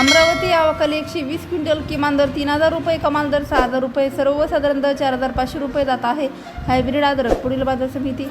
अमरावती आवकाली एकशे वीस क्विंटल किमान दर तीन हजार रुपये कमाल दर सहा हजार रुपये सर्वसाधारण दर चार हजार पाचशे रुपये जात आहे. हायब्रिड आदरक पुढील बाजार समिती.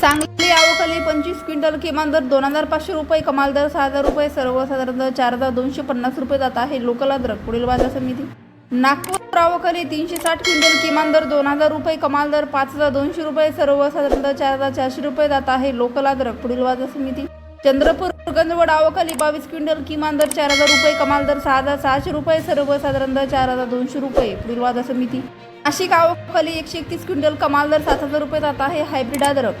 सांगली आवकाली पंचवीस क्विंटल किमान दर दोन हजार पाचशे रुपये कमाल दर सहा हजार रुपये सर्वसाधारण दर चार हजार दोनशे पन्नास रुपये जात आहे. लोकल अद्रक पुढील बाजार समिती. नागपूर आवकाली तीनशे साठ क्विंटल किमान दर दोन हजार रुपये कमाल दर पाच हजार दोनशे रुपये सर्वसाधारण दर चार हजार चारशे रुपये जात आहे. लोकल अद्रक पुढील बाजार समिती. चंद्रपूर गंजवड आवकाली बावीस क्विंटल किमान दर चार हजार रुपये कमाल दर सहा हजार सहाशे रुपये सर्वसाधारण दर चार हजार दोनशे रुपये पुढील बाजार समिती नाशिक आवकाली एकशे एकतीस क्विंटल कमाल दर सात हजार रुपये जात आहे हायब्रिड अद्रक